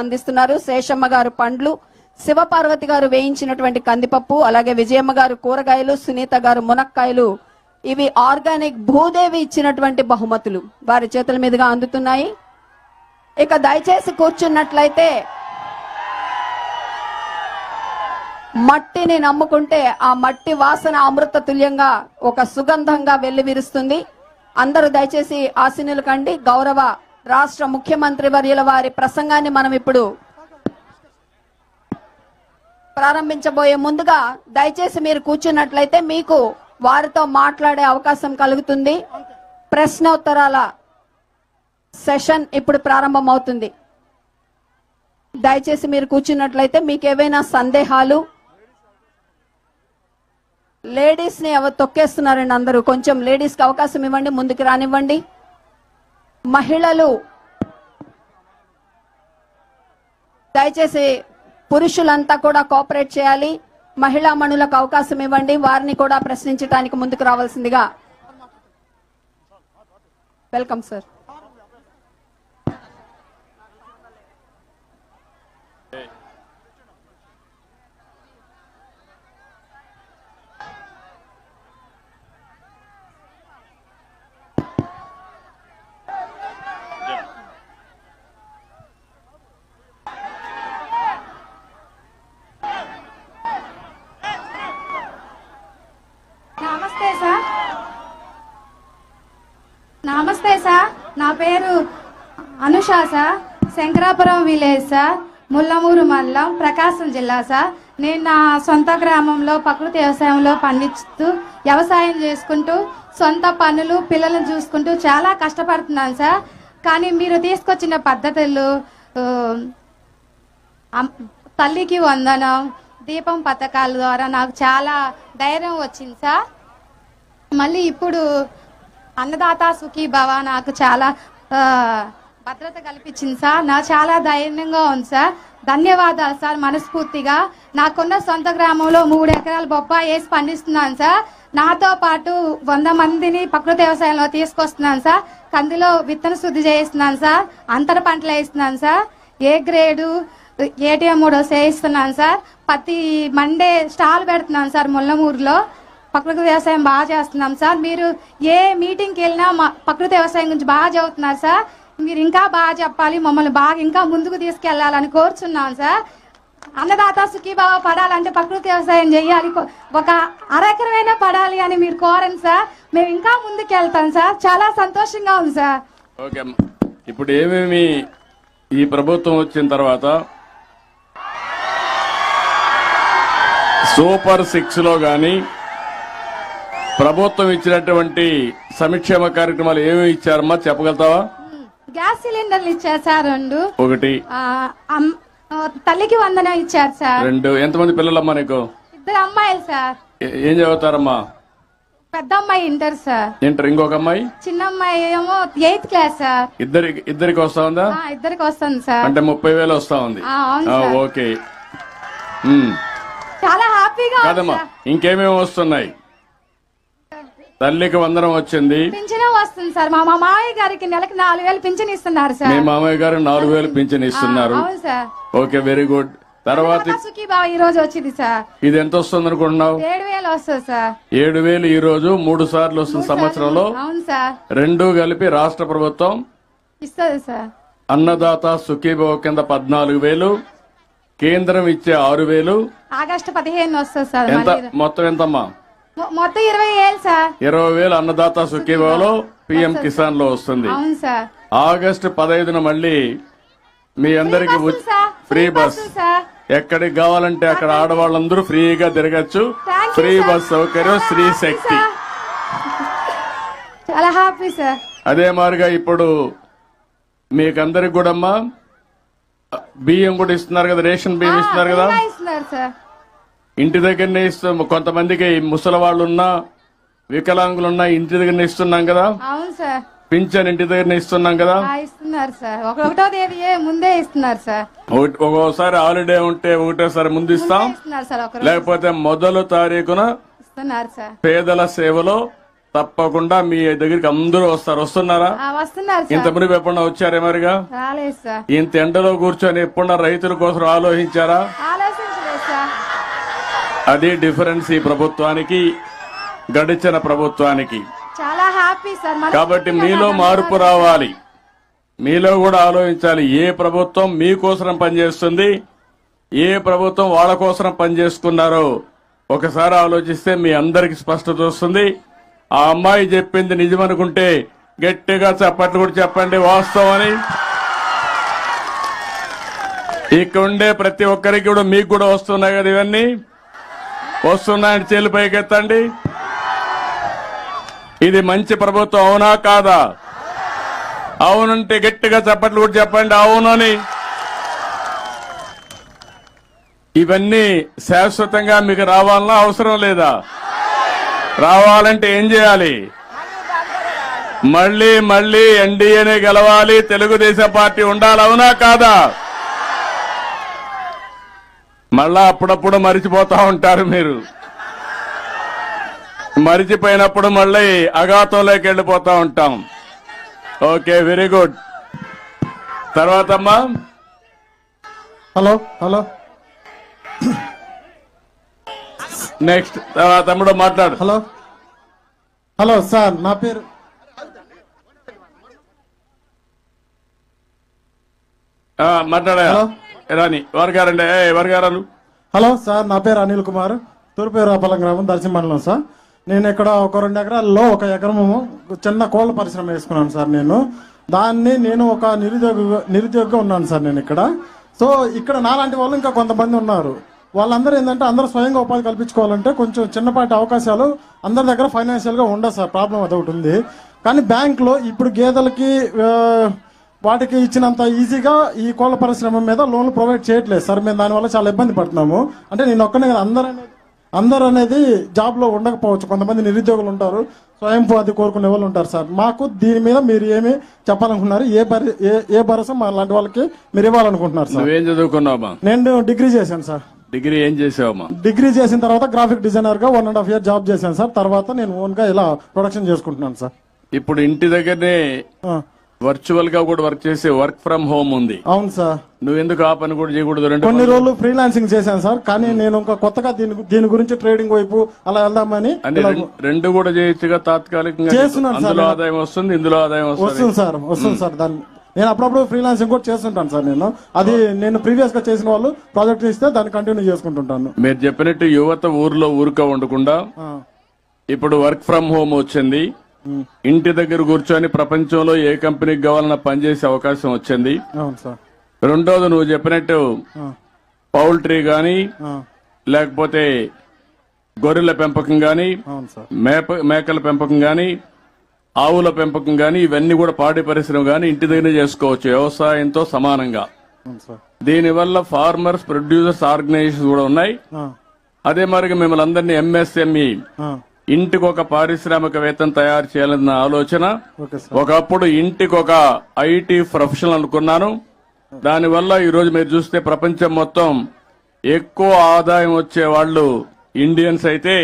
అందిస్తున్నారు. శేషమ్మ గారు పండ్లు శివపార్వతి గారు వేయించినటువంటి కందిపప్పు అలాగే విజయమ్మ గారు కూరగాయలు సునీత గారు మునక్కాయలు ఇవి ఆర్గానిక్ భూదేవి ఇచ్చినటువంటి బహుమతులు. వారి చేతుల మీదుగా అందుతున్నాయి. ఇక దయచేసి కూర్చున్నట్లయితే మట్టిని నమ్ముకుంటే ఆ మట్టి వాసన అమృత తుల్యంగా ఒక సుగంధంగా వెల్లివిరుస్తుంది. అందరూ దయచేసి ఆశీనులు కండి. గౌరవ రాష్ట్ర ముఖ్యమంత్రి వర్యుల వారి ప్రసంగాన్ని మనం ఇప్పుడు ప్రారంభించబోయే ముందుగా దయచేసి మీరు కూర్చున్నట్లయితే మీకు వారితో మాట్లాడే అవకాశం కలుగుతుంది. ప్రశ్నోత్తరాల సెషన్ ఇప్పుడు ప్రారంభమవుతుంది. దయచేసి మీరు కూర్చున్నట్లయితే మీకు ఏవైనా సందేహాలు? లేడీస్ని ఎవరు తొక్కేస్తున్నారండి అందరూ? కొంచెం లేడీస్కి అవకాశం ఇవ్వండి ముందుకు రానివ్వండి. మహిళలు దయచేసి పురుషులంతా కూడా కోఆపరేట్ చేయాలి. మహిళా మణులకు అవకాశం ఇవ్వండి. వారిని కూడా ప్రశ్నించడానికి ముందుకు రావాల్సిందిగా. వెల్కమ్ సార్ నమస్తే సార్. నమస్తే సార్. నా పేరు Anusha sir. Shankarapuram village sir. Mullamuru మండలం ప్రకాశం జిల్లా సార్. నేను నా సొంత గ్రామంలో ప్రకృతి వ్యవసాయంలో పండిస్తూ వ్యవసాయం చేసుకుంటూ సొంత పనులు పిల్లలను చూసుకుంటూ చాలా కష్టపడుతున్నాను సార్. కానీ మీరు తీసుకొచ్చిన పద్ధతులు తల్లికి వందనం దీపం పథకాల ద్వారా నాకు చాలా ధైర్యం వచ్చింది సార్. మళ్ళీ ఇప్పుడు అన్నదాత సుఖీ భవ నాకు చాలా భద్రత కల్పించింది సార్. నా చాలా ధైర్యంగా ఉంది సార్. ధన్యవాదాలు సార్ మనస్ఫూర్తిగా. నాకున్న సొంత గ్రామంలో మూడు ఎకరాల బొప్పాయి వేసి పండిస్తున్నాను సార్. నాతో పాటు వంద మందిని ప్రకృతి వ్యవసాయంలో తీసుకొస్తున్నాను సార్. కందిలో విత్తన శుద్ధి చేయిస్తున్నాను సార్. అంతర పంటలు వేస్తున్నాను సార్. ఏ గ్రేడు ఏటీఎం మూడో చేయిస్తున్నాను సార్. ప్రతి మండే స్టాల్ పెడుతున్నాను సార్ ముల్లమూరులో ప్రకృతి వ్యవసాయం బాగా చేస్తున్నాం సార్. మీరు ఏ మీటింగ్కి వెళ్ళినా మా ప్రకృతి వ్యవసాయం గురించి బాగా చదువుతున్నారు సార్. మీరు ఇంకా బాగా చెప్పాలి మమ్మల్ని బాగా ఇంకా ముందుకు తీసుకెళ్ళాలని కోరుచున్నాం సార్. అన్నదాత సుఖీబాబా పడాలంటే ప్రకృతి వ్యవసాయం చేయాలి. ఒక అరెకరమైనా పడాలి అని మీరు కోరండి సార్. మేము ఇంకా ముందుకు వెళ్తాం సార్. చాలా సంతోషంగా ఉంది సార్. ఓకే ఇప్పుడు ఏమేమి ఈ ప్రభుత్వం వచ్చిన తర్వాత సూపర్ సిక్స్లో ప్రభుత్వం ఇచ్చినటువంటి సంక్షేమ కార్యక్రమాలు ఏమేమి ఇచ్చారమ్మా? చెప్పగలుగుతావా? గ్యాస్ సిలిండర్లు ఇచ్చారు సార్ రెండు. ఒకటి. తల్లికి వందనం ఇచ్చారు సార్. రెండు. ఎంతమంది పిల్లలమ్మా నీకు? ఇద్దరు అమ్మాయిలు సార్. ఏ- చదువుతారమ్మా? పెద్ద అమ్మాయి ఇంటర్ సార్. ఇంటర్ ఇంకొక అమ్మాయి? చిన్న అమ్మాయి ఏమో ఎయిత్ క్లాస్ సార్. ఇద్దరి ఇద్దరికి వస్తా ఉందా? ఇద్దరికి వస్తుంది సార్. అంటే ముప్పై వేలు వస్తా ఉంది. ఓకే. చాలా హ్యాపీగా కాదమ్మా ఇంకేమేమి వస్తున్నాయి? తల్లికి వందనం వచ్చింది. పింఛన్ వస్తుంది సార్. మా మా మామయ్య గారికి నెలకి నాలుగు వేలు పింఛన్ ఇస్తున్నారు మీ సార్ మామయ్య గారు నాలుగు వేలు పింఛన్ ఇస్తున్నారు. అవును సార్. ఓకే వెరీ గుడ్ తర్వాత సుఖీ బావ ఈ రోజు వచ్చింది సార్. ఇది ఎంత వస్తుంది అనుకుంటున్నావు? ఏడు వేలు వస్తుంది సార్. ఏడు వేలు ఈ రోజు మూడు సార్లు వస్తుంది సంవత్సరంలో. అవును సార్. రెండు కలిపి రాష్ట్ర ప్రభుత్వం ఇస్తుంది సార్. అన్నదాత సుఖీభవ కింద పద్నాలుగు వేలు కేంద్రం ఇచ్చే ఆరు వేలు. ఆగస్టు పదిహేను వస్తుంది సార్. ఎంత? మళ్ళీ మొత్తం ఎంతమ్మా? మొ- మొత్తం ఇరవై వేలు సార్. ఇరవై వేలు అన్నదాత సుఖీభవలో పిఎం కిసాన్లో వస్తుంది. అవును సార్. ఆగస్టు పదహైదున మళ్ళీ మీ అందరికి ఫ్రీ బస్. ఎక్కడికి కావాలంటే అక్కడ ఆడవాళ్ళందరూ ఫ్రీగా తిరగచ్చు. ఫ్రీ. బస్ సౌకర్యం స్త్రీ శక్తి. చాలా హ్యాపీ సార్. అదే మాదిరిగా ఇప్పుడు మీకందరికి కూడా అమ్మా బియ్యం కూడా ఇస్తున్నారు కదా రేషన్ బియ్యం ఇస్తున్నారు కదా. ఇస్తున్నారు సార్. ఇంటి దగ్గరనే ఇస్తాం. కొంతమందికి ముసలి వాళ్ళు ఉన్నా వికలాంగులున్నా ఇంటి దగ్గరనే ఇస్తున్నాం కదా? అవును సార్. పింఛన్ ఇంటి దగ్గరనే ఇస్తున్నాం కదా? ఇస్తున్నారు సార్. ఒకటో తేదీ ముందే ఇస్తున్నారు సార్. ఒక్కోసారి హాలిడే ఉంటే ఒకటేసారి ముందు ఇస్తాం. లేకపోతే మొదలు తారీఖున ఇస్తున్నారు సార్. పేదల సేవలో తప్పకుండా మీ దగ్గరికి అందరూ వస్తారు. వస్తున్నారా? ఇంత మునిపు ఎప్పుడన్నా వచ్చారే మరిగా? ఇంత ఎండలో కూర్చొని ఎప్పుడన్నా రైతుల కోసం ఆలోచించారా? అది డిఫరెన్స్ ఈ ప్రభుత్వానికి గడిచిన ప్రభుత్వానికి. చాలా హ్యాపీ సార్. కాబట్టి మీలో మార్పు రావాలి. మీలో కూడా ఆలోచించాలి. ఏ ప్రభుత్వం మీకోసం పనిచేస్తుంది ఏ ప్రభుత్వం వాళ్ళ కోసం పనిచేసుకున్నారో ఒకసారి ఆలోచిస్తే మీ అందరికి స్పష్టత వస్తుంది. ఆ అమ్మాయి చెప్పింది నిజమనుకుంటే గట్టిగా చప్పట్లు కూడా చెప్పండి వాస్తవం అని ఇక్కడ ఉండే ప్రతి ఒక్కరికి కూడా మీకు కూడా వస్తున్నాయి కదా ఇవన్నీ. వస్తున్నాయని చేలు పైకెత్తండి. ఇది మంచి ప్రభుత్వం అవునా కాదా? అవునంటే గట్టిగా చప్పట్లు కూడా చెప్పండి అవునని. ఇవన్నీ శాశ్వతంగా మీకు రావాలన్నా అవసరం లేదా? రావాలంటే ఏం చేయాలి? మళ్ళీ మళ్ళీ ఎన్డీఏనే గెలవాలి తెలుగుదేశం పార్టీ ఉండాలి అవునా కాదా? మళ్ళా అప్పుడప్పుడు మరిచిపోతా ఉంటారు మీరు. మరిచిపోయినప్పుడు మళ్ళీ అఘాతంలోకి వెళ్ళిపోతా ఉంటాం. Okay very good. తర్వాత అమ్మా. Hello hello. నెక్స్ట్ తర్వాత తమ్ముడు మాట్లాడు. హలో. హలో సార్ నా పేరు. మాట్లాడా రాని రాని వర్గారండి. ఏ వర్గారాలు? హలో సార్ నా పేరు అనిల్ కుమార్. తూర్పేరాపల్లం గ్రామం దర్శి మండలం సార్. నేను ఇక్కడ ఒక రెండు ఎకరాల్లో ఒక ఎకరము చిన్న కోళ్ళ పరిశ్రమ వేసుకున్నాను సార్ నేను. దాన్ని నేను ఒక నిరుద్యోగ నిరుద్యోగిగా ఉన్నాను సార్ నేను ఇక్కడ. సో ఇక్కడ నాలాంటి వాళ్ళు ఇంకా కొంతమంది ఉన్నారు. వాళ్ళందరూ ఏంటంటే అందరూ స్వయంగా ఉపాధి కల్పించుకోవాలంటే కొంచెం చిన్నపాటి అవకాశాలు అందరి దగ్గర ఫైనాన్షియల్గా ఉండదు సార్ ప్రాబ్లం అదొకటి ఉంది. కానీ బ్యాంక్లో ఇప్పుడు గేదెలకి వాటికి ఇచ్చినంత ఈజీగా ఈ కోళ్ళ పరిశ్రమ మీద లోన్లు ప్రొవైడ్ చేయట్లేదు. సార్ మేము దానివల్ల చాలా ఇబ్బంది పడుతున్నాము. అంటే నేను ఒక్కనే కదా అందరూ అనేది అందరూ అనేది జాబ్లో ఉండకపోవచ్చు. కొంతమంది నిరుద్యోగులు ఉంటారు స్వయం ఉపాధి కోరుకునే వాళ్ళు ఉంటారు సార్. మాకు దీని మీద మీరు ఏమి చెప్పాలనుకుంటున్నారు? ఏ ఏ ఏ భరోసా మా లాంటి వాళ్ళకి మీరు ఇవ్వాలనుకుంటున్నారు సార్? నువ్వేం చదువుకున్నావమ్మా నేను డిగ్రీ చేశాను సార్. డిగ్రీ ఏం చేసావమ్మా డిగ్రీ చేసిన తర్వాత graphic డిజైనర్గా one and half year job చేశాను సార్. తర్వాత నేను ఓన్గా ఇలా ప్రొడక్షన్ చేసుకుంటున్నాను సార్. ఇప్పుడు ఇంటి దగ్గరనే వర్చువల్గా కూడా వర్క్ చేసే వర్క్ ఫ్రమ్ హోమ్ ఉంది. అవును సార్. నువ్వెందుకు ఆ పని కూడా చేయకూడదు? రెండు కొన్ని రోజులు ఫ్రీలాన్సింగ్ చేశాను సార్. కానీ నేను ఇంకా కొత్తగా దీని దీని గురించి ట్రేడింగ్ వైపు అలా వెళ్దామని రెండు కూడా చేయొచ్చుగా తాత్కాలికంగా? చేస్తున్నాను సార్ అందులో. ఆదాయం వస్తుంది ఇందులో ఆదాయం వస్తుంది. వస్తుంది సార్ వస్తుంది సార్. దాన్ని నేను అప్పుడప్పుడు ఫ్రీలాన్సింగ్ కూడా చేస్తుంటాను సార్ నేను. అది నేను ప్రీవియస్గా చేసిన వాళ్ళు ప్రాజెక్ట్ ఇస్తే దాన్ని కంటిన్యూ చేసుకుంటుంటాను. మీరు చెప్పినట్టు యువత ఊర్లో ఊరుక ఉండకుండా ఇప్పుడు వర్క్ ఫ్రం హోమ్ వచ్చింది. ఇంటి దగ్గర కూర్చొని ప్రపంచంలో ఏ కంపెనీకి కావాలన్నా పనిచేసే అవకాశం వచ్చింది. రెండోది నువ్వు చెప్పినట్టు పౌల్ట్రీ గాని లేకపోతే గొర్రెల పెంపకం గాని మేప మేకల పెంపకం గాని ఆవుల పెంపకం గాని ఇవన్నీ కూడా పాడి పరిశ్రమ గాని ఇంటి దగ్గర చేసుకోవచ్చు. వ్యవసాయంతో సమానంగా. దీనివల్ల ఫార్మర్స్ ప్రొడ్యూసర్స్ ఆర్గనైజేషన్స్ కూడా ఉన్నాయి. అదే మరి మిమ్మల్ని అందరినీ ఎంఎస్ఎంఈ ఇంటికి ఒక పారిశ్రామికవేత్తను తయారు చేయాలన్న ఆలోచన. ఒకప్పుడు ఇంటికి ఒక ఐటీ ప్రొఫెషనల్ అనుకున్నాను. దానివల్ల ఈ రోజు మీరు చూస్తే ప్రపంచం మొత్తం ఎక్కువ ఆదాయం వచ్చే వాళ్ళు ఇండియన్స్ అయితే